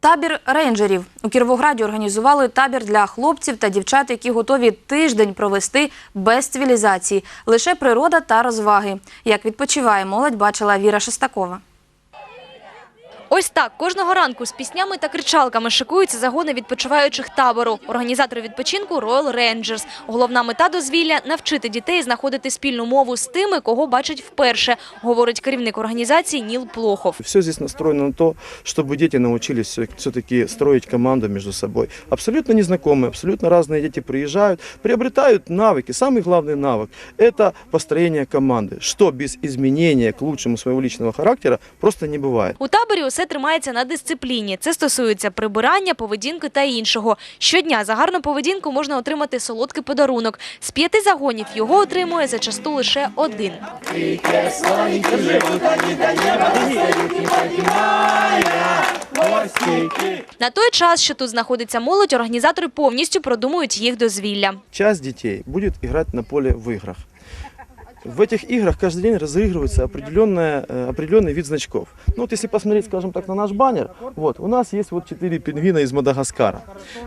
Табір рейнджерів у Кіровограді організували табір для хлопців та дівчат, які готові тиждень провести без цивілізації, лише природа та розваги. Як відпочиває молодь, бачила Віра Шестакова. Ось так кожного ранку з піснями та кричалками шикуються загони відпочиваючих табору. Організатори відпочинку Royal Rangers. Головна мета дозвілля – навчити дітей знаходити спільну мову з тими, кого бачать вперше, говорить керівник організації Ніл Плохов. Все здесь настроено на то, чтобы дети научились все-таки строить команду между собой. Абсолютно незнакомые, абсолютно разные дети приезжают, приобретают навыки. Самый главный навык – это построение команды, что без изменения к лучшему своего личного характера просто не бывает. У таборі усе тримається на дисципліні. Це стосується прибирання, поведінки та іншого. Щодня за гарну поведінку можна отримати солодкий подарунок. З п'яти загонів його отримує зачасту лише один. На той час, що тут знаходиться молодь, організатори повністю продумують їх дозвілля. Часть детей будет играть на поле в играх В этих играх каждый день разыгрывается определенная, э, определенный вид значков. Ну вот если посмотреть, скажем так, на наш баннер, вот, у нас есть вот четыре пингвина из Мадагаскара.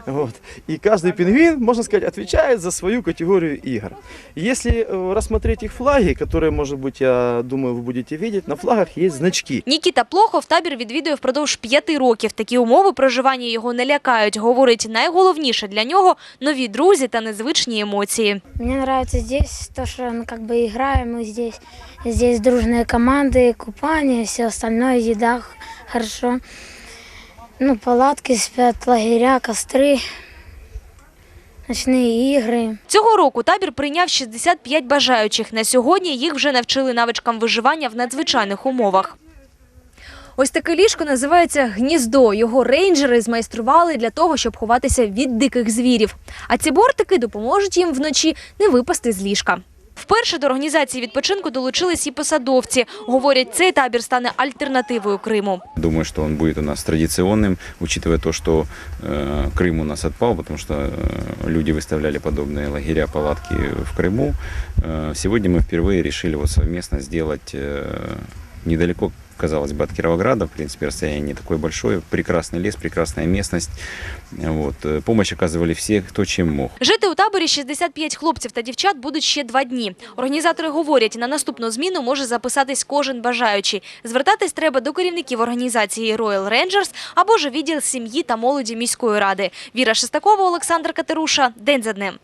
Вот. И каждый пингвин, можно сказать, отвечает за свою категорию игр. И Если э, рассмотреть их флаги, которые, может быть, я думаю, вы будете видеть, на флагах есть значки. Нікіта Плохов табір відвідує впродовж п'яти років. Такі умови проживання його не лякають. Говорить, найголовніше для нього – нові друзі та незвичні емоції. Мне нравится здесь то, что мы как бы играем мы здесь. Здесь дружные команды, купание, все остальное, еда х- хорошо. Ну, палатки спят, лагеря, костры, ночные игры. Цього року табір прийняв 65 бажаючих. На сьогодні їх вже навчили навичкам виживання в надзвичайних умовах. Ось таке ліжко називається гніздо. Його рейнджери змайстрували для того, щоб ховатися від диких звірів. А ці бортики допоможуть їм вночі не випасти з ліжка. Вперше до організації відпочинку долучились і посадовці. Говорять, цей табір стане альтернативою Криму. Думаю, что он будет у нас традиционным, учитывая то, что э, Крым у нас отпал, потому что э, люди выставляли подобные лагеря, палатки в Крыму. Э, сегодня мы впервые решили вот совместно сделать э, недалеко, казалось бы, от Кировограда, в принципе, расстояние не такое большое, прекрасный лес, прекрасная местность. Вот. э, Помощь оказывали все, кто чем мог. Жити у таборі 65 хлопців та дівчат будуть ще два дні. Організатори говорять, на наступну зміну може записатись кожен бажаючий. Звертатись треба до керівників організації Royal Rangers або ж відділ сім'ї та молоді міської ради. Віра Шестакова, Олександр Катеруша. День за днем.